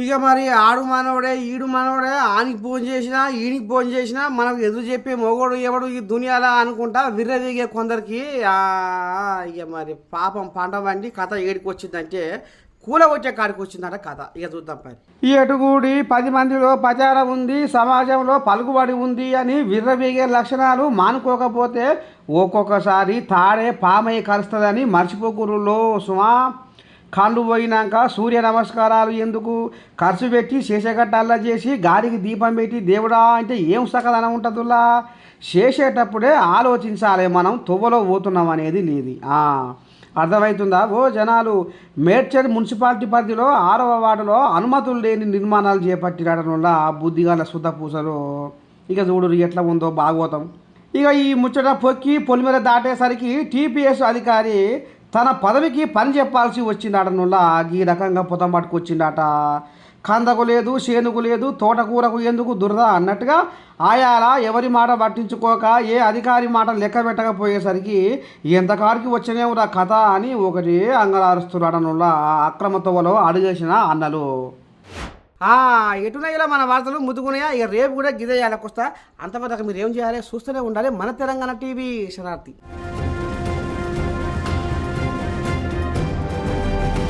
ఇక మరి ఆడు మానవుడే ఈడు మానవుడే ఆనికి ఫోన్ చేసినా ఈనికి ఫోన్ చేసినా మనకు ఎదురు చెప్పే మొగోడు ఎవడు ఈ దునియాలా అనుకుంటా విర్రవీగే కొందరికి ఇక మరి పాపం పంట వండి కథ ఏడికి వచ్చిందంటే కూల వచ్చే కాడికి వచ్చిందట కథ. ఇక చూద్దాం పని ఈ ఎటుగూడి పది మందిలో ప్రచారం ఉంది సమాజంలో పలుకుబడి ఉంది అని విర్రవీగే లక్షణాలు మానుకోకపోతే ఒక్కొక్కసారి తాడే పామై కలుస్తుందని మర్చిపోకూరులో సుమా. కాళ్ళు పోయినాక సూర్య నమస్కారాలు ఎందుకు? ఖర్చు పెట్టి శేషగట్టల్లా చేసి గాడికి దీపం పెట్టి దేవుడా అంటే ఏం సకలన ఉంటుందిలా? చేసేటప్పుడే ఆలోచించాలి మనం తువ్వలో పోతున్నాం అనేది నీది. అర్థమవుతుందా? ఓ జనాలు మేడ్చర్ మున్సిపాలిటీ పరిధిలో ఆరవ వార్డులో అనుమతులు లేని నిర్మాణాలు చేపట్టినడం వల్ల బుద్ధిగాల శుద్ధ పూసలు. ఇక చూడు ఎట్లా ఉందో భాగవతం. ఇక ఈ ముచ్చట పొక్కి పొలిమేర దాటేసరికి టీపీఎస్ అధికారి తన పదవికి పని చెప్పాల్సి వచ్చిందటనుల్ల ఈ రకంగా పొతం పట్టుకొచ్చిండట కందకు లేదు చేనుకు లేదు తోటకూరకు ఎందుకు దురద అన్నట్టుగా ఆయాల ఎవరి మాట పట్టించుకోక ఏ అధికారి మాట లెక్క పెట్టకపోయేసరికి ఎంతకాడికి వచ్చినేవురా కథ అని ఒకటి అంగలారుస్తున్నాడనుల్ల అక్రమ తొవలో అడుగేసిన అన్నలు. ఎటునయ్యలో మన వార్తలు ముద్దుకున్నాయా ఇక రేపు కూడా గిదయ్యాలకు వస్తా అంతవరకు మీరు ఏం చేయాలి? చూస్తూనే ఉండాలి. మన తెలంగాణ టీవీ శరార్థి